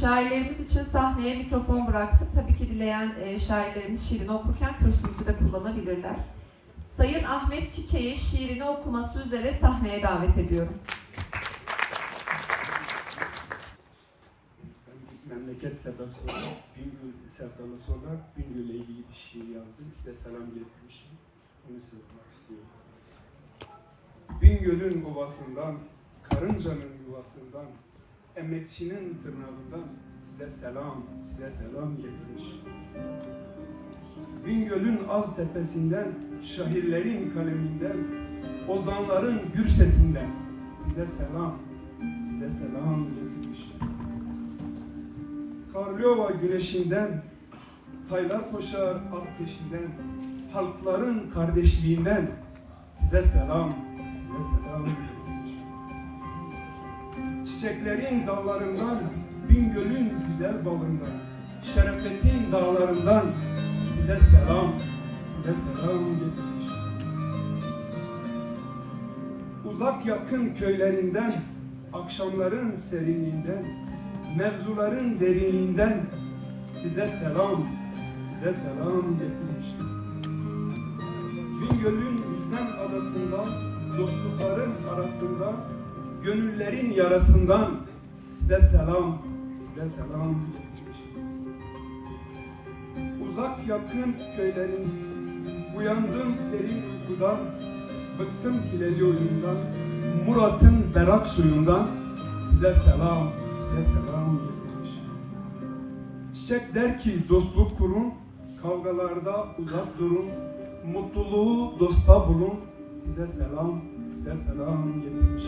Şairlerimiz için sahneye mikrofon bıraktık. Tabii ki dileyen e, şairlerimiz şiirini okurken kürsümüzü de kullanabilirler. Sayın Ahmet Çiçek'i şiirini okuması üzere sahneye davet ediyorum. Memleket sevdası olarak, Bingöl sevdalısı olarak Bingöl'le ilgili bir şiir yazdım. Size selam getirmişim. Onu söylemek istiyorum. Bingöl'ün ovasından, karıncanın yuvasından, emekçinin tırnağından size selam, size selam getirmiş. Bingöl'ün az tepesinden, şahirlerin kaleminden, ozanların gür sesinden size selam, size selam getirmiş. Karlova güneşinden, taylar koşar at peşinden, halkların kardeşliğinden size selam, size selam getirmiş. Çiçeklerin dallarından, Bingöl'ün güzel balından, Şerefetin dağlarından size selam, size selam getirmiş. Uzak yakın köylerinden, akşamların serinliğinden, mevzuların derinliğinden size selam, size selam getirmiş. Bingöl'ün yüzen adasından, dostlukların arasında, gönüllerin yarasından size selam, size selam. Uzak yakın köylerin, uyandım derin uykudan, bıktım hileli oyundan, Murat'ın berak suyundan size selam, size selam getirmiş. Çiçek der ki dostluk kurun, kavgalarda uzak durun, mutluluğu dosta bulun, size selam, size selam getirmiş.